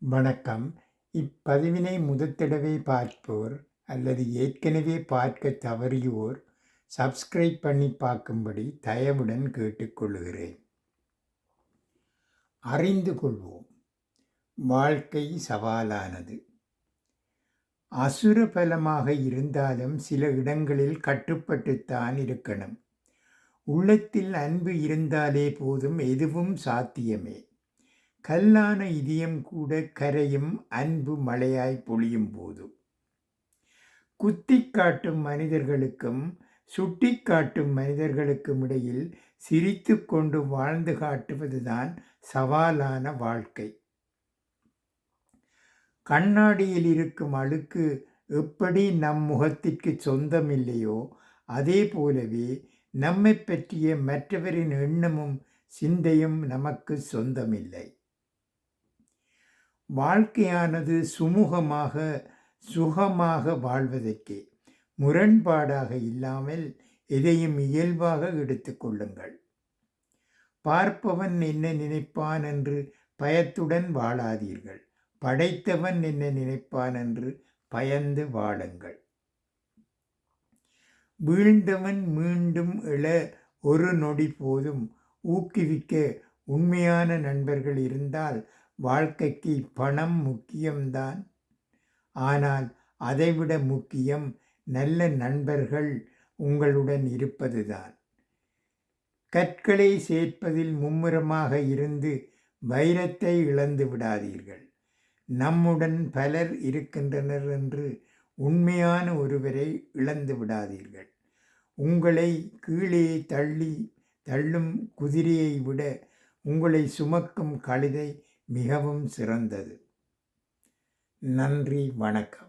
வணக்கம். இப்பதிவினை முதத்தடவை பார்ப்போர் அல்லது ஏற்கனவே பார்க்க தவறியோர் சப்ஸ்கிரைப் பண்ணி பார்க்கும்படி தயவுடன் கேட்டுக்கொள்கிறேன். அறிந்து கொள்வோம். வாழ்க்கை சவாலானது. அசுர பலமாக இருந்தாலும் சில இடங்களில் கட்டுப்பட்டுத்தான் இருக்கணும். உள்ளத்தில் அன்பு இருந்தாலே போதும் எதுவும் சாத்தியமே. கல்லான இதயம் கூட கரையும் அன்பு மழையாய் பொழியும் போது. குத்தி காட்டும் மனிதர்களுக்கும் சுட்டி காட்டும் மனிதர்களுக்கும் இடையில் சிரித்து கொண்டு வாழ்ந்து காட்டுவதுதான் சவாலான வாழ்க்கை. கண்ணாடியில் இருக்கும் அழுக்கு எப்படி நம் முகத்திற்கு சொந்தமில்லையோ அதே போலவே நம்மை பற்றிய மற்றவரின் எண்ணமும் சிந்தையும் நமக்கு சொந்தமில்லை. வாழ்க்கையானது சுமூகமாக சுகமாக வாழ்வதற்கே முரண்பாடாக இல்லாமல் எதையும் இயல்பாக எடுத்துக்கொள்ளுங்கள் பார்ப்பவன் என்ன நினைப்பான் என்று பயத்துடன் வாழாதீர்கள். படைத்தவன் என்ன நினைப்பான் என்று பயந்து வாழுங்கள். வீழ்ந்தவன் மீண்டும் எழ ஒரு நொடி போதும். ஊக்குவிக்க உண்மையான நண்பர்கள் இருந்தால் வாழ்க்கைக்கு பணம் முக்கியம்தான். ஆனால் அதைவிட முக்கியம் நல்ல நண்பர்கள் உங்களுடன் இருப்பதுதான். கற்களை சேர்ப்பதில் மும்முரமாக இருந்து வைரத்தை இழந்து விடாதீர்கள். நம்முடன் பலர் இருக்கின்றனர் என்று உண்மையான ஒருவரை இழந்து விடாதீர்கள். உங்களை கீழே தள்ளி தள்ளும் குதிரையை விட உங்களை சுமக்கும் கழுதை மிகவும் சிறந்தது. நன்றி வணக்கம்.